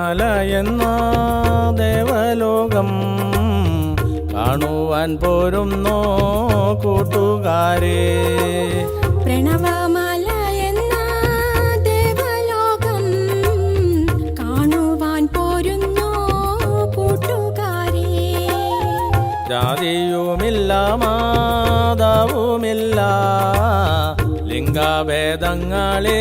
തിരുമാല എന്ന ദേവലോകം കാണുവാൻ പോരും നോ കൂട്ടുകാരെ? ദേവലോകം കാണുവാൻ കൂട്ടുകാരെ? ജാതിയുമില്ല മാതാവുമില്ല ലിംഗഭേദങ്ങളേ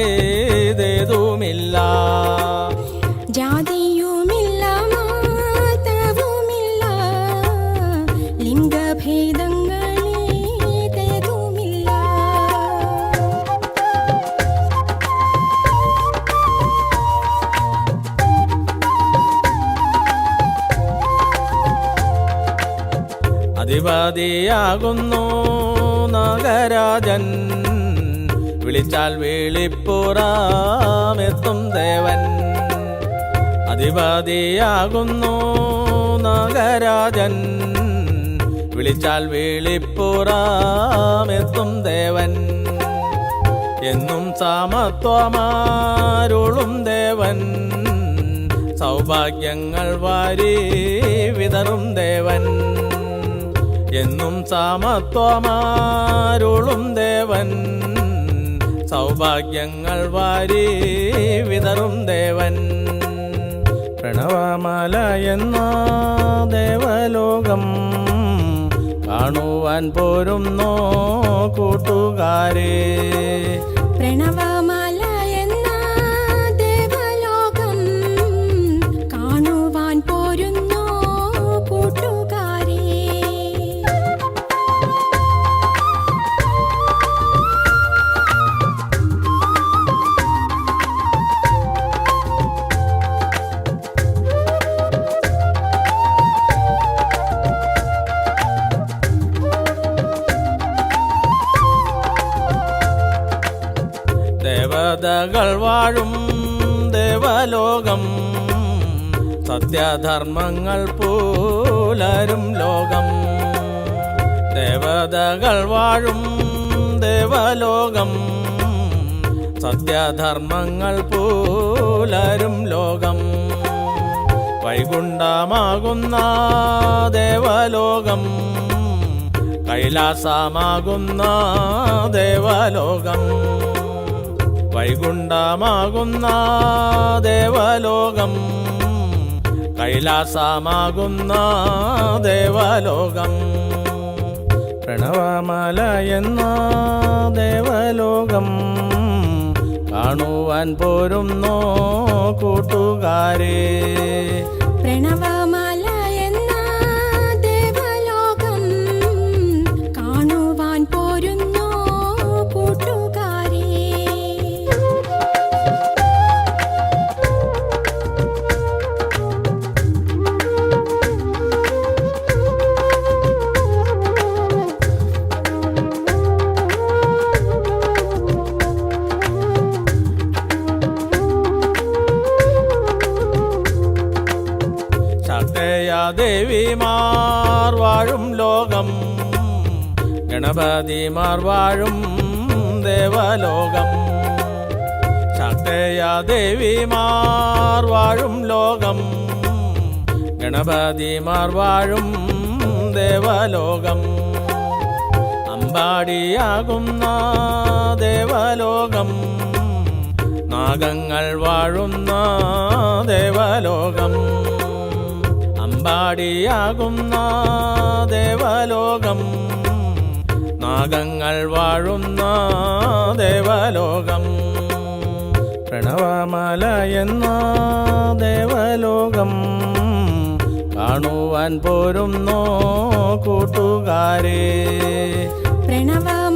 അധിപതിയാകുന്നു നാഗരാജൻ. വിളിച്ചാൽ വിളിപ്പുറാമെത്തും ദേവൻ. അധിപതിയാകുന്നു നാഗരാജൻ. വിളിച്ചാൽ വിളിപ്പുറാമെത്തും ദേവൻ. എന്നും സമത്വമാരുളും ദേവൻ. സൗഭാഗ്യങ്ങൾ വാരി വിതറും ദേവൻ. എന്നും സാമത്വമാരുളും ദേവൻ. സൗഭാഗ്യങ്ങൾ വാരി വിതറും ദേവൻ. പ്രണവമാല എന്ന ദേവലോകം കാണുവാൻ പോരുന്നോ കൂട്ടുകാരെ. പ്രണവമാല ദേവലോകം സത്യധർമ്മങ്ങൾ പൂലരും ലോകം. ദേവതകൾ വാഴും ദേവലോകം സത്യധർമ്മങ്ങൾ പൂലരും ലോകം. വൈകുണ്ഠമാകുന്ന ദേവലോകം കൈലാസമാകുന്ന ദേവലോകം. വൈകുണ്ഠമാകുന്ന ദേവലോകം കൈലാസമാകുന്ന ദേവലോകം. പ്രണവമല എന്ന ദേവലോകം. കാണുവാൻ പോരുന്നോ കൂട്ടുകാരേ. പ്രണവമാല ദേവിമാർ വാഴും ലോകം. ഗണപതിമാർ വാഴും ദേവലോകം. ശക്തയ ദേവിമാർ വാഴും ലോകം. ഗണപതിമാർ വാഴും ദേവലോകം. അമ്പാടിയാകുന്ന ദേവലോകം. നാഗങ്ങൾ വാഴുന്ന ദേവലോകം. അമ്പാടിയാകുന്ന ദേവലോകം. നാഗങ്ങൾ വാഴുന്ന ദേവലോകം. പ്രണവമല എന്ന ദേവലോകം. കാണുവാൻ പോരുന്നോ കൂട്ടുകാരേ. പ്രണവമാല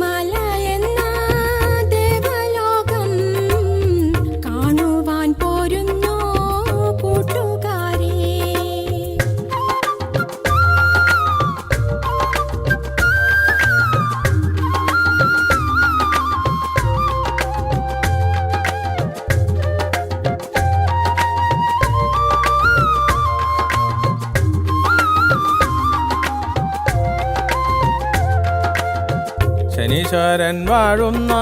ശനീശ്വരൻ വാഴുന്ന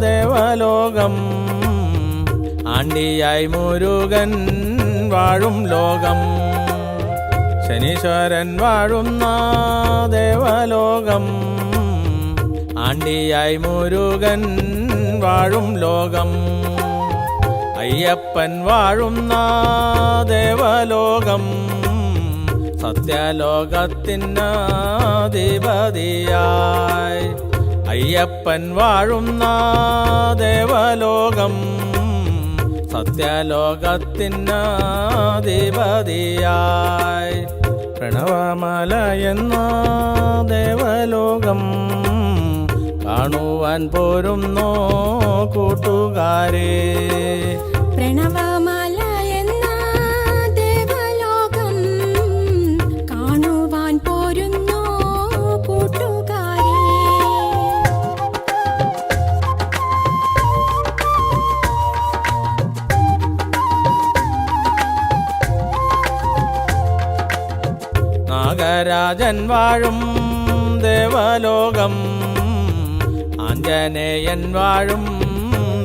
ദേവലോകം ആണ്ടിയായി മുരുകൻ വാഴും ലോകം. ശനീശ്വരൻ വാഴുന്ന ദേവലോകം ആണ്ടിയായി മുരുകൻ വാഴും ലോകം. അയ്യപ്പൻ വാഴുന്ന ദേവലോകം സത്യലോകത്തിനധിപതിയായി. അയ്യപ്പൻ വാഴുന്ന ദേവലോകം സത്യലോകത്തിനാധിപതിയായി. പ്രണവമല എന്ന ദേവലോകം കാണുവാൻ പോരുന്നോ കൂട്ടുകാരേ. പ്രണവമല നാഗരാജൻ വാഴും ദേവലോകം. ആഞ്ജനേയൻ വാഴും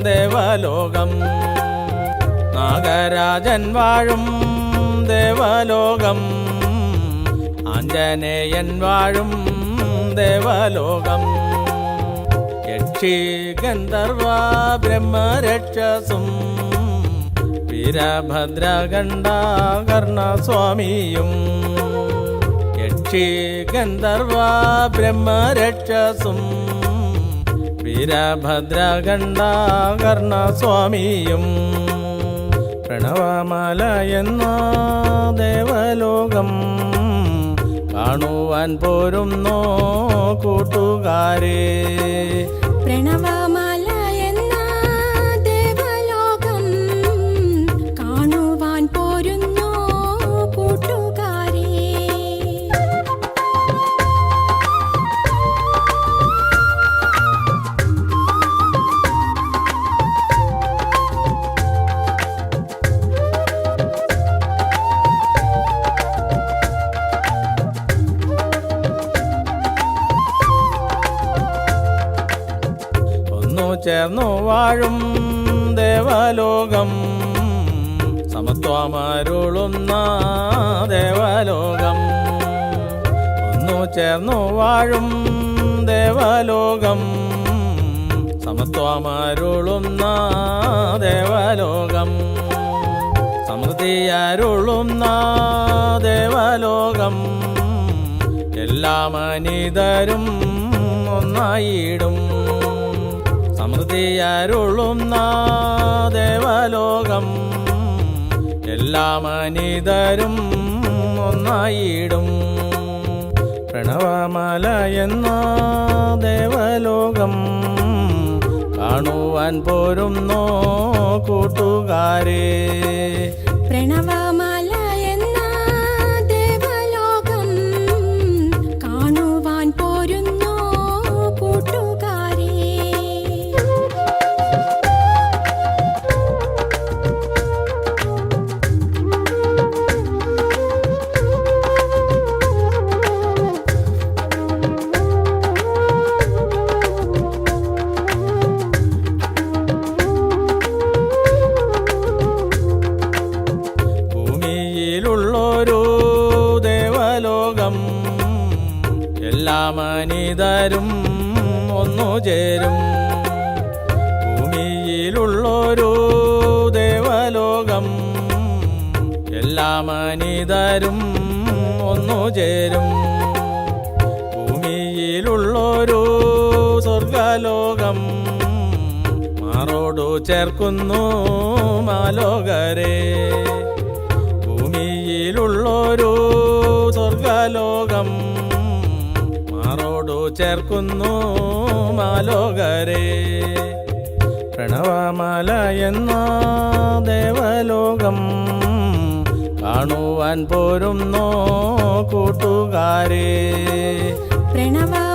ദേവലോകം. നാഗരാജൻ വാഴും ദേവലോകം. ആഞ്ജനേയൻ വാഴും ദേവലോകം. യക്ഷി ഗന്ധർവ ബ്രഹ്മരക്ഷസും വീരഭദ്രകണ്ഠാകർണസ്വാമിയും യക്ഷി ഗന്ധർവ ബ്രഹ്മരക്ഷസും വീരഭദ്രകണ്ഠാകർണസ്വാമിയും പ്രണവമല എന്ന ദേവലോകം കാണുവാൻ പോരുന്നോ കൂട്ടുകാരേ. പ്രണവമല വാഴും ദേവലോകം. സമത്വമരുളുന്ന ദേവലോകം. ഒന്നു ചേർന്നു വാഴും ദേവലോകം. സമത്വമരുളുന്ന ദേവലോകം. സമൃദ്ധിയരുളുന്ന ദേവലോകം. എല്ലാ മനിതരും ഒന്നായിടും. സമൃദ്ധിയരുളുന്ന ദേവലോകം എല്ലാ മനിതരും ഒന്നായിടും. പ്രണവമല എന്ന ദേവലോകം. കാണുവാൻ പോരുന്നോ കൂട്ടുകാരേ. പ്രണവമല മനിതരും ഒന്നു ചേരും. ഭൂമിയിലുള്ളൊരു ദേവലോകം എല്ലാ മനിതരും ഒന്നു ചേരും. ഭൂമിയിലുള്ളൊരു സ്വർഗലോകം മാറോടു ചേർക്കുന്നു മാലോകരെ. ഭൂമിയിലുള്ളൊരു സ്വർഗലോകം ചേർക്കുന്നു മാലോകരെ. പ്രണവമാല എന്ന ദേവലോകം കാണുവാൻ പോരുന്നോ കൂട്ടുകാരെ. പ്രണവമല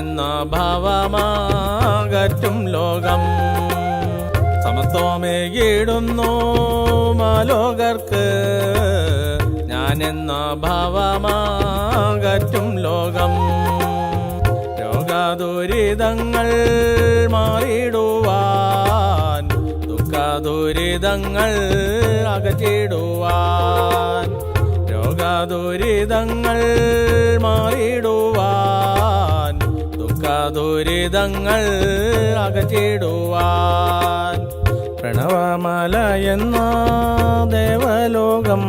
ഞാനെന്ന ഭാവമാകറ്റും ലോകം. സമത്വമേകിടുന്നു മാലോകർക്ക്. ഞാനെന്ന ഭാവമാകറ്റും ലോകം. രോഗദുരിതങ്ങൾ മാറിടുവാൻ ദുഃഖദുരിതങ്ങൾ അകറ്റിടുവാൻ രോഗദുരിതങ്ങൾ മാറിടുവാൻ ദുഃഖദുരിതങ്ങൾ അകറ്റിടുവാൻ പ്രണവമല എന്ന ദേവലോകം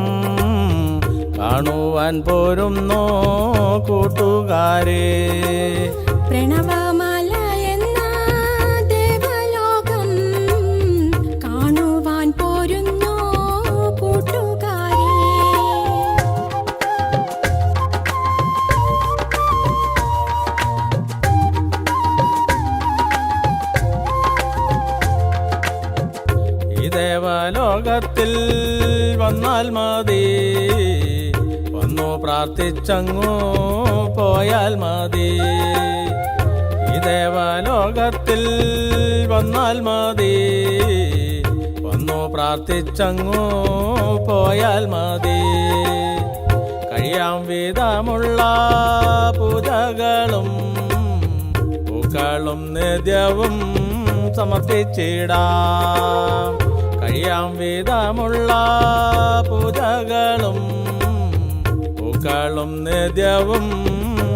കാണുവാൻ പോരുന്നോ കൂട്ടുകാരെ? പ്രണവമാല പ്രാർത്ഥിച്ചങ്ങു പോയാൽ മതി. ഈ ദേവലോകത്തിൽ വന്നാൽ മതി. വന്നു പ്രാർത്ഥിച്ചങ്ങു പോയാൽ മതി. കഴിയാം വിധമുള്ള പൂജകളും പൂക്കളും നിത്യവും സമർപ്പിച്ചിടാം. കഴിയാം വിധമുള്ള പൂജകളും പൂക്കളും നിത്യവും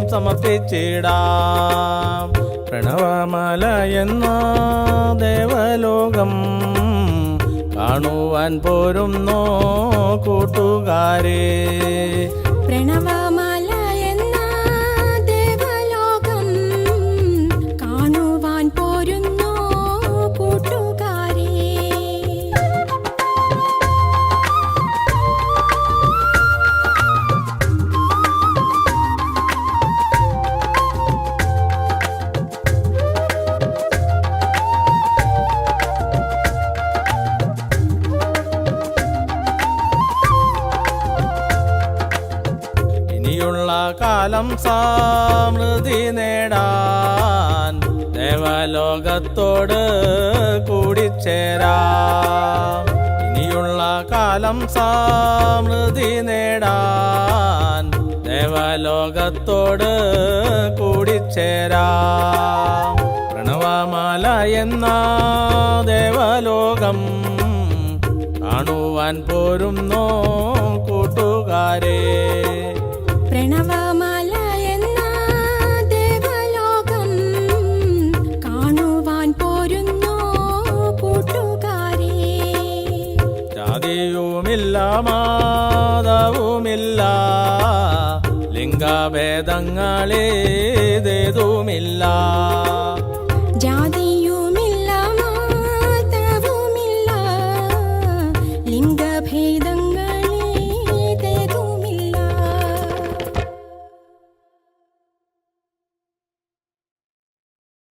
സമർപ്പിച്ചിടാം. പ്രണവമല എന്ന ദേവലോകം കാണുവാൻ പോരുന്നോ കൂട്ടുകാരേ? പ്രണവമാല കാലം സമൃദ്ധി നേടാൻ ദേവലോകത്തോട് കൂടിച്ചേരാം. ഇനിയുള്ള കാലം സമൃദ്ധി നേടാൻ ദേവലോകത്തോട് കൂടിച്ചേരാം. പ്രണവമാല എന്ന ദേവലോകം കാണുവാൻ പോരുന്നോ കൂട്ടുകാരെ. ജാതിയുമില്ല മാതവുമില്ല. ലിംഗഭേദങ്ങളേതേതുമില്ല